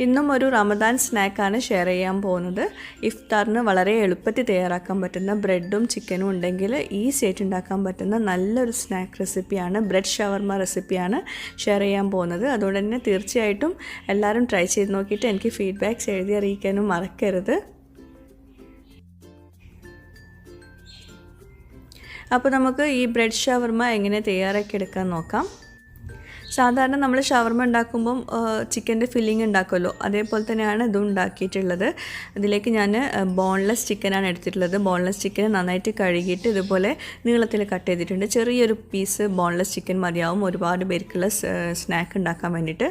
ഇന്നും ഒരു റമദാൻ സ്നാക്കാണ് ഷെയർ ചെയ്യാൻ പോകുന്നത്. ഇഫ്താറിന് വളരെ എളുപ്പത്തിൽ തയ്യാറാക്കാൻ പറ്റുന്ന ബ്രെഡും ചിക്കനും ഉണ്ടെങ്കിൽ ഈസി ആയിട്ട് ഉണ്ടാക്കാൻ പറ്റുന്ന നല്ലൊരു സ്നാക്ക് റെസിപ്പിയാണ് ബ്രെഡ് ഷവർമ റെസിപ്പിയാണ് ഷെയർ ചെയ്യാൻ പോകുന്നത്. അതുകൊണ്ട് തന്നെ തീർച്ചയായിട്ടും എല്ലാവരും ട്രൈ ചെയ്ത് നോക്കിയിട്ട് എനിക്ക് ഫീഡ്ബാക്ക്സ് എഴുതി അറിയിക്കാനും മറക്കരുത്. അപ്പോൾ നമുക്ക് ഈ ബ്രെഡ് ഷവർമ എങ്ങനെ തയ്യാറാക്കി എടുക്കാൻ നോക്കാം. സാധാരണ നമ്മൾ ഷവർമ ഉണ്ടാക്കുമ്പം ചിക്കന്റെ ഫില്ലിംഗ് ഉണ്ടാക്കുമല്ലോ. അതേപോലെ തന്നെയാണ് ഇതും ഉണ്ടാക്കിയിട്ടുള്ളത്. ഇതിലേക്ക് ഞാൻ ബോൺലെസ് ചിക്കനാണ് എടുത്തിട്ടുള്ളത്. ബോൺലെസ് ചിക്കൻ നന്നായിട്ട് കഴുകിയിട്ട് ഇതുപോലെ നീളത്തിൽ കട്ട് ചെയ്തിട്ടുണ്ട്. ചെറിയൊരു പീസ് ബോൺലെസ് ചിക്കൻ മതിയാവും. ഒരുപാട് പേർക്കുള്ള സ്നാക്ക് ഉണ്ടാക്കാൻ വേണ്ടിയിട്ട്.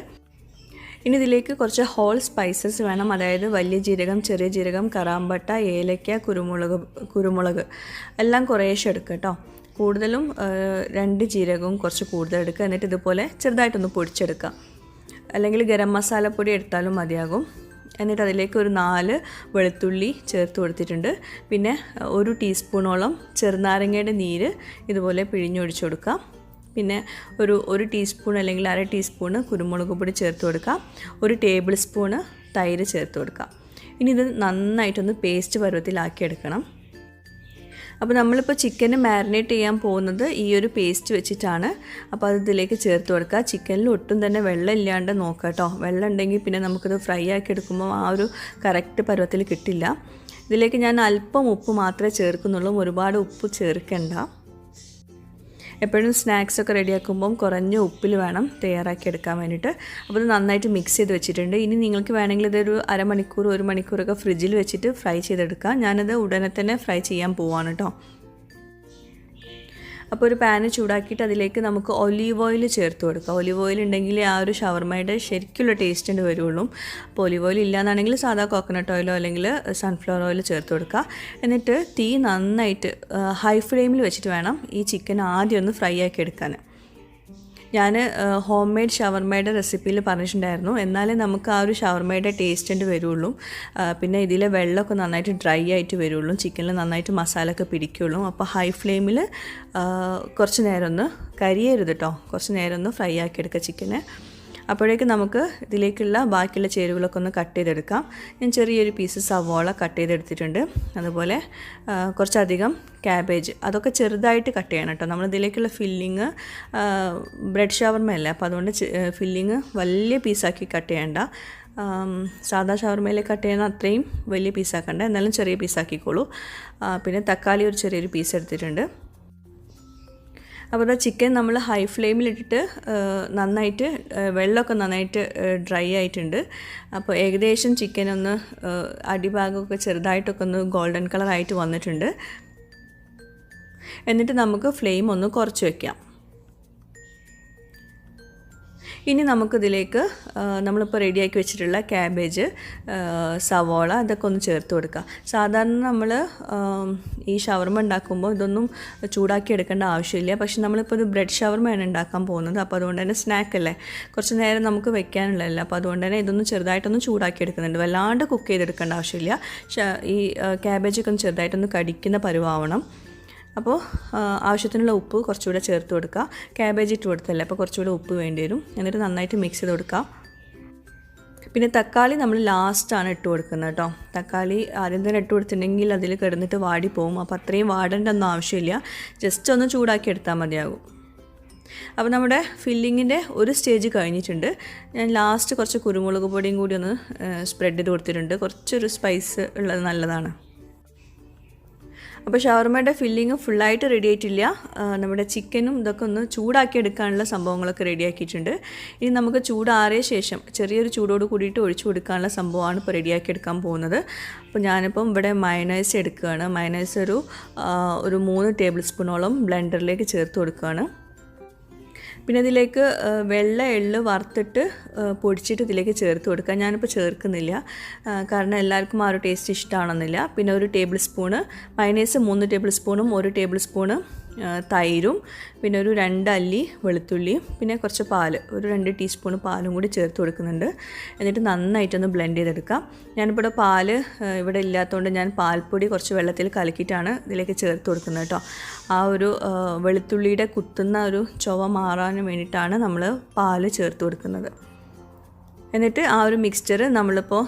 ഇനി ഇതിലേക്ക് കുറച്ച് ഹോൾ സ്പൈസസ് വേണം. അതായത് വലിയ ജീരകം ചെറിയ ജീരകം കറാമ്പട്ട ഏലക്ക കുരുമുളക് കുരുമുളക്. എല്ലാം കുറേശ്ശെ എടുക്കുക കേട്ടോ. കൂടുതലും രണ്ട് ജീരകവും കുറച്ച് കൂടുതൽ എടുക്കുക. എന്നിട്ട് ഇതുപോലെ ചെറുതായിട്ടൊന്ന് പൊടിച്ചെടുക്കുക. അല്ലെങ്കിൽ ഗരം മസാലപ്പൊടി എടുത്താലും മതിയാകും. എന്നിട്ട് അതിലേക്ക് ഒരു നാല് വെളുത്തുള്ളി ചേർത്ത് കൊടുത്തിട്ടുണ്ട്. പിന്നെ ഒരു ടീസ്പൂണോളം ചെറുനാരങ്ങയുടെ നീര് ഇതുപോലെ പിഴിഞ്ഞൊഴിച്ചു കൊടുക്കുക. പിന്നെ ഒരു ഒരു ടീസ്പൂൺ അല്ലെങ്കിൽ അര ടീസ്പൂണ് കുരുമുളക് പൊടി ചേർത്ത് കൊടുക്കാം ഒരു ടേബിൾ സ്പൂണ് തൈര് ചേർത്ത് കൊടുക്കാം ഇനി ഇത് നന്നായിട്ടൊന്ന് പേസ്റ്റ് പരുവത്തിലാക്കി എടുക്കണം അപ്പോൾ നമ്മളിപ്പോൾ ചിക്കന് മാരിനേറ്റ് ചെയ്യാൻ പോകുന്നത് ഈ ഒരു പേസ്റ്റ് വെച്ചിട്ടാണ്. അപ്പോൾ അത് ഇതിലേക്ക് ചേർത്ത് കൊടുക്കുക. ചിക്കനിൽ ഒട്ടും തന്നെ വെള്ളം ഇല്ലാണ്ട് നോക്കുക കേട്ടോ വെള്ളം ഉണ്ടെങ്കിൽ പിന്നെ നമുക്കിത് ഫ്രൈ ആക്കി എടുക്കുമ്പോൾ ആ ഒരു കറക്റ്റ് പരുവത്തിൽ കിട്ടില്ല. ഇതിലേക്ക് ഞാൻ അല്പം ഉപ്പ് മാത്രമേ ചേർക്കുന്നുള്ളൂ. ഒരുപാട് ഉപ്പ് ചേർക്കണ്ട. എപ്പോഴും സ്നാക്സ് ഒക്കെ റെഡിയാക്കുമ്പം കുറഞ്ഞ ഉപ്പിൽ വേണം തയ്യാറാക്കി എടുക്കാൻ വേണ്ടിയിട്ട്. അപ്പോൾ ഇത് നന്നായിട്ട് മിക്സ് ചെയ്ത് വെച്ചിട്ടുണ്ട്. ഇനി നിങ്ങൾക്ക് വേണമെങ്കിൽ ഇതൊരു അരമണിക്കൂർ ഒരു മണിക്കൂറൊക്കെ ഫ്രിഡ്ജിൽ വെച്ചിട്ട് ഫ്രൈ ചെയ്തെടുക്കാം. ഞാനത് ഉടനെ തന്നെ ഫ്രൈ ചെയ്യാൻ പോവാണ് കേട്ടോ അപ്പോൾ ഒരു പാന് ചൂടാക്കിയിട്ട് അതിലേക്ക് നമുക്ക് ഒലീവ് ഓയിൽ ചേർത്ത് കൊടുക്കാം. ഒലീവ് ഓയിൽ ഉണ്ടെങ്കിൽ ആ ഒരു ഷവർമയുടെ ശരിക്കുള്ള ടേസ്റ്റിന്റെ വരുള്ളൂ. അപ്പോൾ ഒലീവ് ഓയിൽ ഇല്ലാന്നാണെങ്കിൽ സാധാ കോക്കനട്ട് ഓയിലോ അല്ലെങ്കിൽ സൺഫ്ലവർ ഓയിൽ ചേർത്ത് കൊടുക്കുക എന്നിട്ട് തീ നന്നായിട്ട് ഹൈ ഫ്ലെയിമിൽ വെച്ചിട്ട് വേണം ഈ ചിക്കൻ ആദ്യം ഒന്ന് ഫ്രൈ ആക്കി എടുക്കാൻ ഞാൻ ഹോം മെയ്ഡ് ഷവർമയുടെ റെസിപ്പിയിൽ പറഞ്ഞിട്ടുണ്ടായിരുന്നു. എന്നാലേ നമുക്ക് ആ ഒരു ഷവർമയുടെ ടേസ്റ്റിന്റെ വരുള്ളൂ. പിന്നെ ഇതിലെ വെള്ളമൊക്കെ നന്നായിട്ട് ഡ്രൈ ആയിട്ട് വരുള്ളൂ. ചിക്കനിൽ നന്നായിട്ട് മസാല ഒക്കെ പിടിക്കുള്ളൂ അപ്പോൾ ഹൈ ഫ്ലെയിമിൽ കുറച്ച് നേരം ഒന്ന് കരിയരുത് കേട്ടോ കുറച്ച് നേരം ഒന്ന് ഫ്രൈ ആക്കിയെടുക്കുക ചിക്കനെ ചിക്കന് അപ്പോഴേക്ക് നമുക്ക് ഇതിലേക്കുള്ള ബാക്കിയുള്ള ചേരുവകളൊക്കെ ഒന്ന് കട്ട് ചെയ്തെടുക്കാം. ഞാൻ ചെറിയൊരു പീസ് സവോള കട്ട് ചെയ്തെടുത്തിട്ടുണ്ട്. അതുപോലെ കുറച്ചധികം ക്യാബേജ് അതൊക്കെ ചെറുതായിട്ട് കട്ട് ചെയ്യണം കേട്ടോ. നമ്മൾ ഇതിലേക്കുള്ള ഫില്ലിങ് ബ്രെഡ് ഷവർമയല്ലേ അപ്പോൾ അതുകൊണ്ട് ഫില്ലിങ് വലിയ പീസാക്കി കട്ട് ചെയ്യണ്ട. സാധാ ഷവർമയിൽ കട്ട് ചെയ്യുന്ന അത്രയും വലിയ പീസാക്കണ്ട എന്നാലും ചെറിയ പീസാക്കിക്കോളൂ പിന്നെ തക്കാളി ഒരു ചെറിയൊരു പീസ് എടുത്തിട്ടുണ്ട്. അപ്പോൾ ആ ചിക്കൻ നമ്മൾ ഹൈ ഫ്ലെയിമിലിട്ടിട്ട് നന്നായിട്ട് വെള്ളമൊക്കെ നന്നായിട്ട് ഡ്രൈ ആയിട്ടുണ്ട്. അപ്പോൾ ഏകദേശം ചിക്കൻ ഒന്ന് അടിഭാഗമൊക്കെ ചെറുതായിട്ടൊക്കെ ഒന്ന് ഗോൾഡൻ കളറായിട്ട് വന്നിട്ടുണ്ട്. എന്നിട്ട് നമുക്ക് ഫ്ലെയിം ഒന്ന് കുറച്ച് വയ്ക്കാം ഇനി നമുക്കിതിലേക്ക് നമ്മളിപ്പോൾ റെഡിയാക്കി വെച്ചിട്ടുള്ള ക്യാബേജ് സവോള ഇതൊക്കെ ഒന്ന് ചേർത്ത് കൊടുക്കുക സാധാരണ നമ്മൾ ഈ ഷവർമ ഉണ്ടാക്കുമ്പോൾ ഇതൊന്നും ചൂടാക്കി എടുക്കേണ്ട ആവശ്യമില്ല. പക്ഷെ നമ്മളിപ്പോൾ ഇത് ബ്രെഡ് ഷവർമയാണ് ഉണ്ടാക്കാൻ പോകുന്നത്. അപ്പോൾ അതുകൊണ്ട് തന്നെ സ്നാക്ക് അല്ലേ? കുറച്ച് നേരം നമുക്ക് വെക്കാനുള്ളതല്ല. അപ്പോൾ അതുകൊണ്ട് തന്നെ ഇതൊന്ന് ചെറുതായിട്ടൊന്ന് ചൂടാക്കി എടുക്കുന്നുണ്ട്. വല്ലാണ്ട് കുക്ക് ചെയ്തെടുക്കേണ്ട ആവശ്യമില്ല. ഈ ക്യാബേജൊക്കെ ഒന്ന് ചെറുതായിട്ടൊന്ന് കടിക്കുന്ന പരുവാവണം. അപ്പോൾ ആവശ്യത്തിനുള്ള ഉപ്പ് കുറച്ചുകൂടെ ചേർത്ത് കൊടുക്കുക. ക്യാബേജ് ഇട്ട് കൊടുത്തല്ലേ? അപ്പോൾ കുറച്ചുകൂടെ ഉപ്പ് വേണ്ടി വരും. എന്നിട്ട് നന്നായിട്ട് മിക്സ് ചെയ്ത് കൊടുക്കുക പിന്നെ തക്കാളി നമ്മൾ ലാസ്റ്റാണ് ഇട്ട് കൊടുക്കുന്നത് കേട്ടോ തക്കാളി ആദ്യം തന്നെ ഇട്ട് കൊടുത്തിട്ടുണ്ടെങ്കിൽ അതിൽ കിടന്നിട്ട് വാടി പോകും. അപ്പോൾ അത്രയും വാടേണ്ട ഒന്നും ആവശ്യമില്ല. ജസ്റ്റ് ഒന്ന് ചൂടാക്കി എടുത്താൽ മതിയാകും. അപ്പോൾ നമ്മുടെ ഫില്ലിങ്ങിന്റെ ഒരു സ്റ്റേജ് കഴിഞ്ഞിട്ടുണ്ട്. ഞാൻ ലാസ്റ്റ് കുറച്ച് കുരുമുളക് പൊടിയും കൂടി ഒന്ന് സ്പ്രെഡ് ചെയ്ത് കൊടുത്തിട്ടുണ്ട്. കുറച്ചൊരു സ്പൈസ് ഉള്ളത് നല്ലതാണ്. അപ്പോൾ ഷവർമയുടെ ഫില്ലിങ് ഫുള്ളായിട്ട് റെഡി ആയിട്ടില്ല. നമ്മുടെ ചിക്കനും ഇതൊക്കെ ഒന്ന് ചൂടാക്കി എടുക്കാനുള്ള സംഭവങ്ങളൊക്കെ റെഡി ആക്കിയിട്ടുണ്ട്. ഇനി നമുക്ക് ചൂടാറിയ ശേഷം ചെറിയൊരു ചൂടോട് കൂടിയിട്ട് ഒഴിച്ചു കൊടുക്കാനുള്ള സംഭവമാണ് ഇപ്പോൾ റെഡിയാക്കി എടുക്കാൻ പോകുന്നത്. അപ്പോൾ ഞാനിപ്പം ഇവിടെ മയനൈസ് എടുക്കുകയാണ്. മയനൈസ് ഒരു ഒരു മൂന്ന് ടേബിൾ സ്പൂണോളം ബ്ലെൻഡറിലേക്ക് ചേർത്ത് കൊടുക്കുകയാണ്. പിന്നെ ഇതിലേക്ക് വെള്ള എള്ള് വറുത്തിട്ട് പൊടിച്ചിട്ട് ഇതിലേക്ക് ചേർത്ത് കൊടുക്കുക. ഞാനിപ്പോൾ ചേർക്കുന്നില്ല. കാരണം എല്ലാവർക്കും ആ ഒരു ടേസ്റ്റ് ഇഷ്ടമാണെന്നില്ല പിന്നെ ഒരു ടേബിൾ സ്പൂണ് മൈനേസ് മൂന്ന് ടേബിൾ സ്പൂണും ഒരു ടേബിൾ സ്പൂണ് തൈരും പിന്നെ ഒരു രണ്ട് അല്ലി വെളുത്തുള്ളിയും പിന്നെ കുറച്ച് പാൽ ഒരു രണ്ട് ടീസ്പൂൺ പാലും കൂടി ചേർത്ത് കൊടുക്കുന്നുണ്ട്. എന്നിട്ട് നന്നായിട്ടൊന്ന് ബ്ലെൻഡ് ചെയ്തെടുക്കാം. ഞാനിവിടെ പാൽ ഇവിടെ ഇല്ലാത്തതുകൊണ്ട് ഞാൻ പാൽപ്പൊടി കുറച്ച് വെള്ളത്തിൽ കലക്കിയിട്ടാണ് ഇതിലേക്ക് ചേർത്ത് കൊടുക്കുന്നത് കേട്ടോ. ആ ഒരു വെളുത്തുള്ളിയുടെ കുത്തുന്ന ഒരു ചുവ മാറാൻ വേണ്ടിയിട്ടാണ് നമ്മൾ പാൽ ചേർത്ത് കൊടുക്കുന്നത്. എന്നിട്ട് ആ ഒരു മിക്സ്ചർ നമ്മളിപ്പോൾ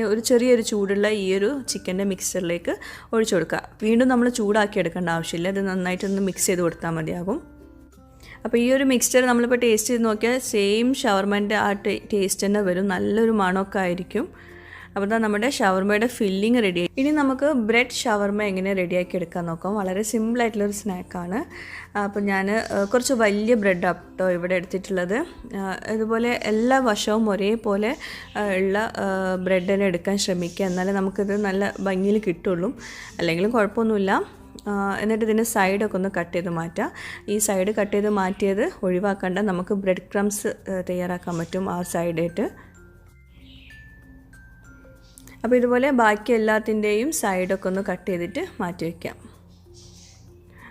ഒരു ചെറിയൊരു ചൂടുള്ള ഈ ഒരു ചിക്കന്റെ മിക്സ്ചറിലേക്ക് ഒഴിച്ചു കൊടുക്കുക. വീണ്ടും നമ്മൾ ചൂടാക്കി എടുക്കേണ്ട ആവശ്യമില്ല. ഇത് നന്നായിട്ടൊന്ന് മിക്സ് ചെയ്ത് കൊടുത്താൽ മതിയാകും. അപ്പോൾ ഈ ഒരു മിക്സ്ചർ നമ്മളിപ്പോൾ ടേസ്റ്റ് ചെയ്ത് നോക്കിയാൽ സെയിം ഷവർമന്റെ ആ ടേസ്റ്റ് തന്നെ വരും. നല്ലൊരു മണമൊക്കെ ആയിരിക്കും. അപ്പോൾ ഇതാ നമ്മുടെ ഷവർമയുടെ ഫില്ലിങ് റെഡി ഇനി നമുക്ക് ബ്രെഡ് ഷവർമ എങ്ങനെ റെഡിയാക്കി എടുക്കാൻ നോക്കാം. വളരെ സിമ്പിളായിട്ടുള്ളൊരു സ്നാക്കാണ് അപ്പോൾ ഞാൻ കുറച്ച് വലിയ ബ്രെഡ് കേട്ടോ ഇവിടെ എടുത്തിട്ടുള്ളത്. ഇതുപോലെ എല്ലാ വശവും ഒരേപോലെ ഉള്ള ബ്രെഡ് തന്നെ എടുക്കാൻ ശ്രമിക്കുക. എന്നാലേ നമുക്കിത് നല്ല ഭംഗിയിൽ കിട്ടുള്ളൂ. അല്ലെങ്കിലും കുഴപ്പമൊന്നുമില്ല. എന്നിട്ട് ഇതിന്റെ സൈഡൊക്കെ ഒന്ന് കട്ട് ചെയ്ത് മാറ്റാം. ഈ സൈഡ് കട്ട് ചെയ്ത് മാറ്റിയത് ഒഴിവാക്കേണ്ട നമുക്ക് ബ്രെഡ് ക്രംസ് തയ്യാറാക്കാൻ പറ്റും ആ സൈഡായിട്ട് അപ്പോൾ ഇതുപോലെ ബാക്കി എല്ലാത്തിന്റെയും സൈഡൊക്കെ ഒന്ന് കട്ട് ചെയ്തിട്ട് മാറ്റി വയ്ക്കാം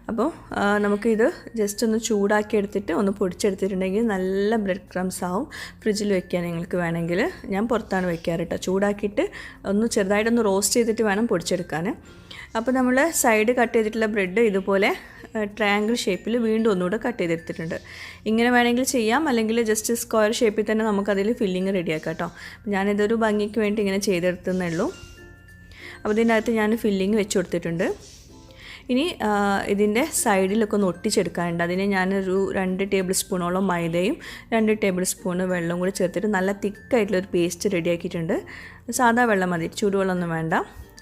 അപ്പോൾ നമുക്കിത് ജസ്റ്റ് ഒന്ന് ചൂടാക്കി എടുത്തിട്ട് ഒന്ന് പൊടിച്ചെടുത്തിട്ടുണ്ടെങ്കിൽ നല്ല ബ്രെഡ് ക്രംസ് ആവും. ഫ്രിഡ്ജിൽ വെക്കാൻ നിങ്ങൾക്ക് വേണമെങ്കിൽ ഞാൻ പുറത്താണ് വെക്കാറ് കേട്ടോ ചൂടാക്കിയിട്ട് ഒന്ന് ചെറുതായിട്ടൊന്ന് റോസ്റ്റ് ചെയ്തിട്ട് വേണം പൊടിച്ചെടുക്കാൻ അപ്പോൾ നമ്മൾ സൈഡ് കട്ട് ചെയ്തിട്ടുള്ള ബ്രെഡ് ഇതുപോലെ ട്രയാങ്കിൾ ഷേപ്പിൽ വീണ്ടും ഒന്നുകൂടെ കട്ട് ചെയ്തെടുത്തിട്ടുണ്ട്. ഇങ്ങനെ വേണമെങ്കിൽ ചെയ്യാം. അല്ലെങ്കിൽ ജസ്റ്റ് സ്ക്വയർ ഷേപ്പിൽ തന്നെ നമുക്കതിൽ ഫില്ലിങ് റെഡിയാക്കാം കേട്ടോ ഞാനിതൊരു ഭംഗിക്ക് വേണ്ടി ഇങ്ങനെ ചെയ്തെടുത്തേ ഉള്ളൂ അപ്പോൾ ഇതിന്റെ അകത്ത് ഞാൻ ഫില്ലിങ് വെച്ച് കൊടുത്തിട്ടുണ്ട്. ഇനി ഇതിന്റെ സൈഡിലൊക്കെ ഒന്ന് ഒട്ടിച്ചെടുക്കാനുണ്ട്. അതിന് ഞാനൊരു രണ്ട് ടേബിൾ സ്പൂണോളം മൈദയും രണ്ട് ടേബിൾ സ്പൂണ് വെള്ളവും കൂടി ചേർത്തിട്ട് നല്ല തിക്കായിട്ടുള്ളൊരു പേസ്റ്റ് റെഡിയാക്കിയിട്ടുണ്ട് സാധാ വെള്ളം മതി. ചൂടുവെള്ളമൊന്നും വേണ്ട.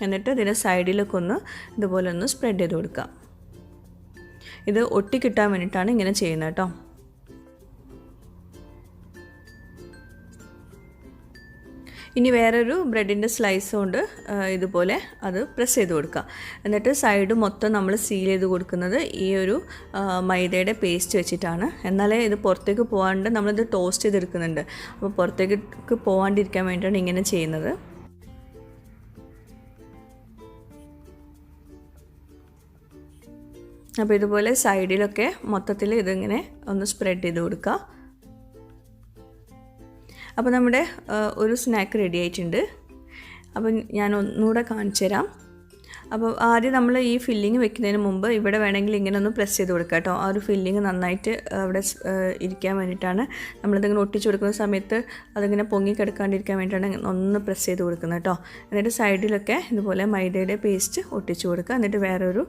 എന്നിട്ട് ഇതിന്റെ സൈഡിലൊക്കെ ഒന്ന് ഇതുപോലെ ഒന്ന് സ്പ്രെഡ് ചെയ്ത് കൊടുക്കാം. ഇത് ഒട്ടിക്കിട്ടാൻ വേണ്ടിയിട്ടാണ് ഇങ്ങനെ ചെയ്യുന്നത് കേട്ടോ. ഇനി വേറൊരു ബ്രെഡിന്റെ സ്ലൈസ് കൊണ്ട് ഇതുപോലെ അത് പ്രസ് ചെയ്ത് കൊടുക്കുക എന്നിട്ട് സൈഡ് മൊത്തം നമ്മൾ സീൽ ചെയ്ത് കൊടുക്കുന്നത് ഈ ഒരു മൈദയുടെ പേസ്റ്റ് വെച്ചിട്ടാണ്. എന്നാലേ ഇത് പുറത്തേക്ക് പോകാണ്ട് നമ്മളിത് ടോസ്റ്റ് ചെയ്തെടുക്കുന്നുണ്ട്. അപ്പോൾ പുറത്തേക്ക് പോകാണ്ടിരിക്കാൻ വേണ്ടിയിട്ടാണ് ഇങ്ങനെ ചെയ്യുന്നത്. അപ്പോൾ ഇതുപോലെ സൈഡിലൊക്കെ മൊത്തത്തിൽ ഇതിങ്ങനെ ഒന്ന് സ്പ്രെഡ് ചെയ്ത് കൊടുക്കുക. അപ്പോൾ നമ്മുടെ ഒരു സ്നാക്ക് റെഡി ആയിട്ടുണ്ട്. അപ്പം ഞാൻ ഒന്നുകൂടെ കാണിച്ചു തരാം അപ്പോൾ ആദ്യം നമ്മൾ ഈ ഫില്ലിങ് വെക്കുന്നതിന് മുമ്പ് ഇവിടെ വേണമെങ്കിൽ ഇങ്ങനെ ഒന്ന് പ്രസ് ചെയ്ത് കൊടുക്കുക കേട്ടോ. ആ ഒരു ഫില്ലിങ് നന്നായിട്ട് അവിടെ ഇരിക്കാൻ വേണ്ടിയിട്ടാണ് നമ്മളിതിങ്ങനെ ഒട്ടിച്ച് കൊടുക്കുന്ന സമയത്ത് അതിങ്ങനെ പൊങ്ങി കിടക്കാണ്ടിരിക്കാൻ വേണ്ടിയിട്ടാണ് ഒന്ന് പ്രസ് ചെയ്ത് കൊടുക്കുന്നത് കേട്ടോ. എന്നിട്ട് സൈഡിലൊക്കെ ഇതുപോലെ മൈദയുടെ പേസ്റ്റ് ഒട്ടിച്ച് കൊടുക്കുക. എന്നിട്ട് വേറൊരു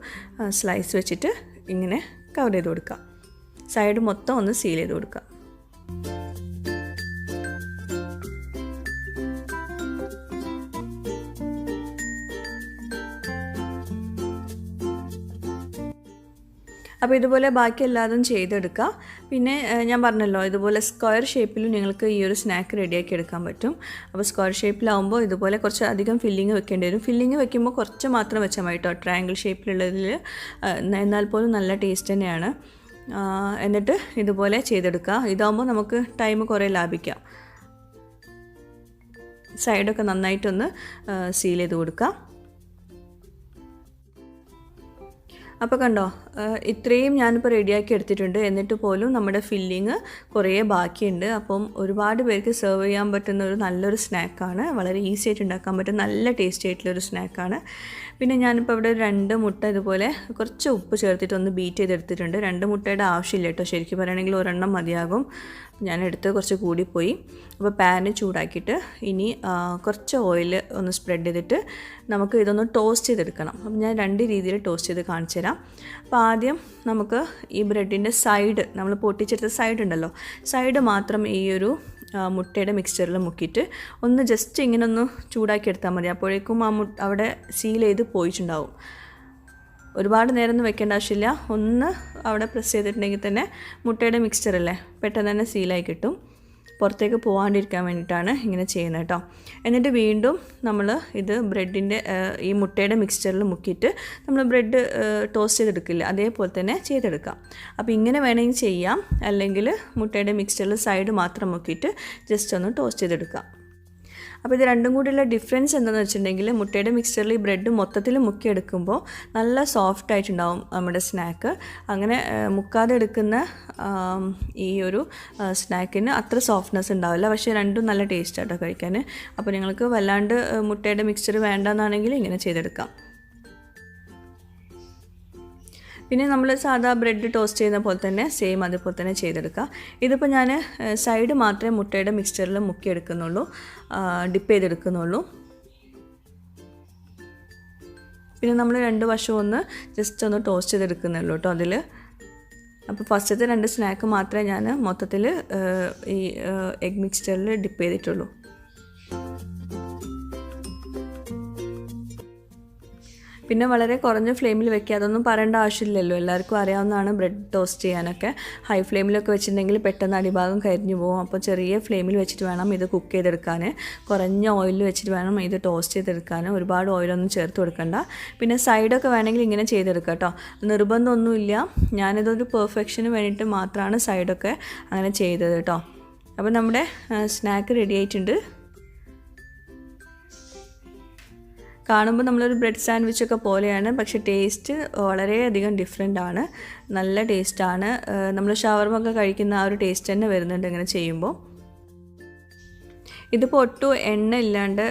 സ്ലൈസ് വെച്ചിട്ട് ഇങ്ങനെ കവർ ചെയ്ത് കൊടുക്കുക. സൈഡ് മൊത്തം ഒന്ന് സീൽ ചെയ്ത് കൊടുക്കുക. അപ്പോൾ ഇതുപോലെ ബാക്കി എല്ലാതും ചെയ്തെടുക്കുക പിന്നെ ഞാൻ പറഞ്ഞല്ലോ ഇതുപോലെ സ്ക്വയർ ഷേപ്പിലും നിങ്ങൾക്ക് ഈ ഒരു സ്നാക്ക് റെഡിയാക്കി എടുക്കാൻ പറ്റും. അപ്പോൾ സ്ക്വയർ ഷേപ്പിലാവുമ്പോൾ ഇതുപോലെ കുറച്ച് അധികം ഫില്ലിങ് വെക്കേണ്ടി വരും. ഫില്ലിങ് വെക്കുമ്പോൾ കുറച്ച് മാത്രം വെച്ചാൽ മതി കേട്ടോ ട്രയാങ്കിൾ ഷേപ്പിലുള്ളതിൽ എന്നാൽ പോലും നല്ല ടേസ്റ്റ് തന്നെയാണ്. എന്നിട്ട് ഇതുപോലെ ചെയ്തെടുക്കുക ഇതാകുമ്പോൾ നമുക്ക് ടൈം കുറേ ലാഭിക്കാം. സൈഡൊക്കെ നന്നായിട്ടൊന്ന് സീൽ ചെയ്ത് കൊടുക്കുക അപ്പോൾ കണ്ടോ ഇത്രയും ഞാനിപ്പോൾ റെഡിയാക്കി എടുത്തിട്ടുണ്ട്. എന്നിട്ട് പോലും നമ്മുടെ ഫില്ലിങ് കുറേ ബാക്കിയുണ്ട്. അപ്പം ഒരുപാട് പേർക്ക് സെർവ് ചെയ്യാൻ പറ്റുന്ന ഒരു നല്ലൊരു സ്നാക്കാണ്. വളരെ ഈസി ആയിട്ട് ഉണ്ടാക്കാൻ പറ്റും. നല്ല ടേസ്റ്റി ആയിട്ടുള്ളൊരു സ്നാക്കാണ്. പിന്നെ ഞാനിപ്പോൾ ഇവിടെ രണ്ട് മുട്ട ഇതുപോലെ കുറച്ച് ഉപ്പ് ചേർത്തിട്ട് ഒന്ന് ബീറ്റ് ചെയ്തെടുത്തിട്ടുണ്ട്. രണ്ട് മുട്ടയുടെ ആവശ്യമില്ല കേട്ടോ. ശരിക്കും പറയുകയാണെങ്കിൽ ഒരെണ്ണം മതിയാകും. ഞാൻ എടുത്ത് കുറച്ച് കൂടിപ്പോയി. അപ്പോൾ പാന് ചൂടാക്കിയിട്ട് ഇനി കുറച്ച് ഓയിൽ ഒന്ന് സ്പ്രെഡ് ചെയ്തിട്ട് നമുക്ക് ഇതൊന്ന് ടോസ്റ്റ് ചെയ്തെടുക്കണം. അപ്പം ഞാൻ രണ്ട് രീതിയിൽ ടോസ്റ്റ് ചെയ്ത് കാണിച്ചു തരാം അപ്പോൾ ആദ്യം നമുക്ക് ഈ ബ്രെഡിന്റെ സൈഡ് നമ്മൾ പൊട്ടിച്ചെടുത്ത സൈഡ് ഉണ്ടല്ലോ. സൈഡ് മാത്രം ഈ ഒരു മുട്ടയുടെ മിക്സ്ചറിൽ മുക്കിയിട്ട് ഒന്ന് ജസ്റ്റ് ഇങ്ങനെ ഒന്ന് ചൂടാക്കി എടുത്താൽ മതി. അപ്പോഴേക്കും ആ മുട്ട അവിടെ സീൽ ചെയ്ത് പോയിട്ടുണ്ടാവും. ഒരുപാട് നേരം ഒന്നും വെക്കേണ്ട ആവശ്യമില്ല. ഒന്ന് അവിടെ പ്രസ് ചെയ്തിട്ടുണ്ടെങ്കിൽ തന്നെ മുട്ടയുടെ മിക്സ്ചറല്ലേ പെട്ടെന്ന് തന്നെ സീലായി കിട്ടും. പുറത്തേക്ക് പോകാണ്ടിരിക്കാൻ വേണ്ടിയിട്ടാണ് ഇങ്ങനെ ചെയ്യുന്നത് കേട്ടോ. എന്നിട്ട് വീണ്ടും നമ്മൾ ഇത് ബ്രെഡിന്റെ ഈ മുട്ടയുടെ മിക്സ്ചറിൽ മുക്കിയിട്ട് നമ്മൾ ബ്രെഡ് ടോസ്റ്റ് ചെയ്തെടുക്കില്ല അതേപോലെ തന്നെ ചെയ്തെടുക്കാം. അപ്പോൾ ഇങ്ങനെ വേണമെങ്കിൽ ചെയ്യാം. അല്ലെങ്കിൽ മുട്ടയുടെ മിക്സ്ചറിൽ സൈഡ് മാത്രം മുക്കിയിട്ട് ജസ്റ്റ് ഒന്ന് ടോസ്റ്റ് ചെയ്തെടുക്കാം. അപ്പോൾ ഇത് രണ്ടും കൂടിയുള്ള ഡിഫറൻസ് എന്താണെന്ന് വെച്ചിട്ടുണ്ടെങ്കിൽ മുട്ടയുടെ മിക്സ്ചറിൽ ഈ ബ്രെഡ് മൊത്തത്തിൽ മുക്കിയെടുക്കുമ്പോൾ നല്ല സോഫ്റ്റ് ആയിട്ടുണ്ടാവും നമ്മുടെ സ്നാക്ക് അങ്ങനെ മുക്കാതെ എടുക്കുന്ന ഈ ഒരു സ്നാക്കിന് അത്ര സോഫ്റ്റ്നെസ് ഉണ്ടാവില്ല. പക്ഷേ രണ്ടും നല്ല ടേസ്റ്റ് ആട്ടോ കഴിക്കാൻ. അപ്പോൾ നിങ്ങൾക്ക് വല്ലാണ്ട് മുട്ടയുടെ മിക്സ്ചർ വേണ്ടെന്നാണെങ്കിൽ ഇങ്ങനെ ചെയ്തെടുക്കാം. പിന്നെ നമ്മൾ സാധാ ബ്രെഡ് ടോസ്റ്റ് ചെയ്യുന്ന പോലെ തന്നെ സെയിം അതുപോലെ തന്നെ ചെയ്തെടുക്കുക. ഇതിപ്പോൾ ഞാൻ സൈഡ് മാത്രമേ മുട്ടയുടെ മിക്സ്ചറിൽ മുക്കിയെടുക്കുന്നുള്ളൂ. ഡിപ്പ് ചെയ്തെടുക്കുന്നുള്ളൂ. പിന്നെ നമ്മൾ രണ്ട് വശവും ഒന്ന് ജസ്റ്റ് ഒന്ന് ടോസ്റ്റ് ചെയ്തെടുക്കുന്നുള്ളൂ കേട്ടോ അതിൽ അപ്പോൾ ഫസ്റ്റത്തെ രണ്ട് സ്നാക്ക് മാത്രമേ ഞാൻ മൊത്തത്തിൽ ഈ എഗ് മിക്സ്ചറിൽ ഡിപ്പ് ചെയ്തിട്ടുള്ളൂ. പിന്നെ വളരെ കുറഞ്ഞ ഫ്ലെയിമിൽ വെക്കുക. അതൊന്നും പറയേണ്ട ആവശ്യമില്ലല്ലോ. എല്ലാവർക്കും അറിയാവുന്നതാണ് ബ്രെഡ് ടോസ്റ്റ് ചെയ്യാനൊക്കെ. ഹൈ ഫ്ലെയിമിലൊക്കെ വെച്ചിട്ടുണ്ടെങ്കിൽ പെട്ടെന്ന് അടിഭാഗം കരിഞ്ഞു പോകും. അപ്പോൾ ചെറിയ ഫ്ലെയിമിൽ വെച്ചിട്ട് വേണം ഇത് കുക്ക് ചെയ്തെടുക്കാൻ. കുറഞ്ഞ ഓയിലിൽ വെച്ചിട്ട് വേണം ഇത് ടോസ്റ്റ് ചെയ്തെടുക്കാൻ. ഒരുപാട് ഓയിലൊന്നും ചേർത്ത് കൊടുക്കണ്ട. പിന്നെ സൈഡൊക്കെ വേണമെങ്കിൽ ഇങ്ങനെ ചെയ്തെടുക്കുക കേട്ടോ നിർബന്ധമൊന്നുമില്ല. ഞാനിതൊരു പെർഫെക്ഷന് വേണ്ടിയിട്ട് മാത്രമാണ് സൈഡൊക്കെ അങ്ങനെ ചെയ്തത് കേട്ടോ അപ്പോൾ നമ്മുടെ സ്നാക്ക് റെഡി ആയിട്ടുണ്ട്. കാണുമ്പോൾ നമ്മളൊരു ബ്രെഡ് സാൻഡ്വിച്ച് ഒക്കെ പോലെയാണ് പക്ഷെ ടേസ്റ്റ് വളരെയധികം ഡിഫറെന്റ് ആണ്. നല്ല ടേസ്റ്റാണ് നമ്മൾ ഷവർമ ഒക്കെ കഴിക്കുന്ന ആ ഒരു ടേസ്റ്റ് തന്നെ വരുന്നുണ്ട് ഇങ്ങനെ ചെയ്യുമ്പോൾ. ഇതിപ്പോൾ ഒട്ടും എണ്ണ ഇല്ലാണ്ട്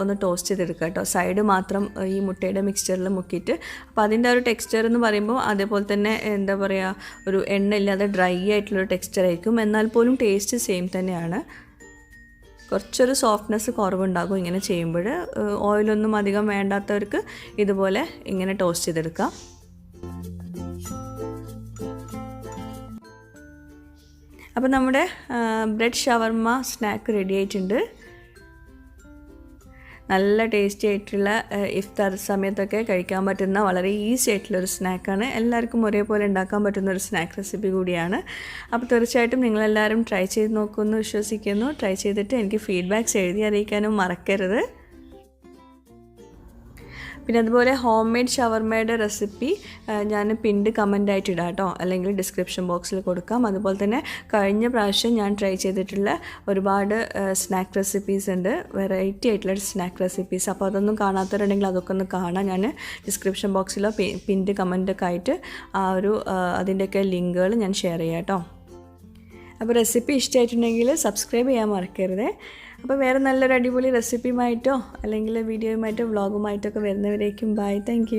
ഒന്ന് ടോസ്റ്റ് ചെയ്തെടുക്കുക കേട്ടോ. സൈഡ് മാത്രം ഈ മുട്ടയുടെ മിക്സ്ചറിൽ മുക്കിയിട്ട്. അപ്പോൾ അതിന്റെ ഒരു ടെക്സ്ചർ എന്ന് പറയുമ്പോൾ അതേപോലെ തന്നെ എന്താ പറയുക ഒരു എണ്ണ ഇല്ലാതെ ഡ്രൈ ആയിട്ടുള്ളൊരു ടെക്സ്ചർ ആയിരിക്കും. എന്നാൽ പോലും ടേസ്റ്റ് സെയിം തന്നെയാണ്. കുറച്ചൊരു സോഫ്റ്റ്നെസ് കുറവുണ്ടാകും ഇങ്ങനെ ചെയ്യുമ്പോൾ. ഓയിലൊന്നും അധികം വേണ്ടാത്തവർക്ക് ഇതുപോലെ ഇങ്ങനെ ടോസ്റ്റ് ചെയ്തെടുക്കാം. അപ്പോൾ നമ്മുടെ ബ്രെഡ് ഷവർമ്മ സ്നാക്ക് റെഡി ആയിട്ടുണ്ട്. നല്ല ടേസ്റ്റി ആയിട്ടുള്ള ഇഫ്താർ സമയത്തൊക്കെ കഴിക്കാൻ പറ്റുന്ന വളരെ ഈസി ആയിട്ടുള്ള ഒരു സ്നാക്കാണ് എല്ലാവർക്കും ഒരേപോലെ ഉണ്ടാക്കാൻ പറ്റുന്ന ഒരു സ്നാക്ക് റെസിപ്പി കൂടിയാണ്. അപ്പോൾ തീർച്ചയായിട്ടും നിങ്ങളെല്ലാവരും ട്രൈ ചെയ്ത് നോക്കുമെന്ന് വിശ്വസിക്കുന്നു. ട്രൈ ചെയ്തിട്ട് എനിക്ക് ഫീഡ്ബാക്ക്സ് എഴുതി അറിയിക്കാനും മറക്കരുത്. പിന്നെ അതുപോലെ ഹോം മെയ്ഡ് ഷവർമയുടെ റെസിപ്പി ഞാൻ പിൻഡ് കമന്റ് ആയിട്ട് ഇടാം കേട്ടോ അല്ലെങ്കിൽ ഡിസ്ക്രിപ്ഷൻ ബോക്സിൽ കൊടുക്കാം. അതുപോലെ തന്നെ കഴിഞ്ഞ പ്രാവശ്യം ഞാൻ ട്രൈ ചെയ്തിട്ടുള്ള ഒരുപാട് സ്നാക്ക് റെസിപ്പീസ് ഉണ്ട്. വെറൈറ്റി ആയിട്ടുള്ള സ്നാക്ക് റെസിപ്പീസ് അപ്പോൾ അതൊന്നും കാണാത്തവരുണ്ടെങ്കിൽ അതൊക്കെ ഒന്ന് കാണാം. ഞാൻ ഡിസ്ക്രിപ്ഷൻ ബോക്സിലോ പിൻഡ് കമന്റൊക്കെ ആയിട്ട് ആ ഒരു അതിന്റെയൊക്കെ ലിങ്കുകൾ ഞാൻ ഷെയർ ചെയ്യാം കേട്ടോ അപ്പോൾ റെസിപ്പി ഇഷ്ടമായിട്ടുണ്ടെങ്കിൽ സബ്സ്ക്രൈബ് ചെയ്യാൻ മറക്കരുത്. അപ്പോൾ വേറെ നല്ലൊരു അടിപൊളി റെസിപ്പിയുമായിട്ടോ അല്ലെങ്കിൽ വീഡിയോയുമായിട്ടോ വ്ളോഗുമായിട്ടോ ഒക്കെ വരുന്നവരേക്കും ബൈ താങ്ക്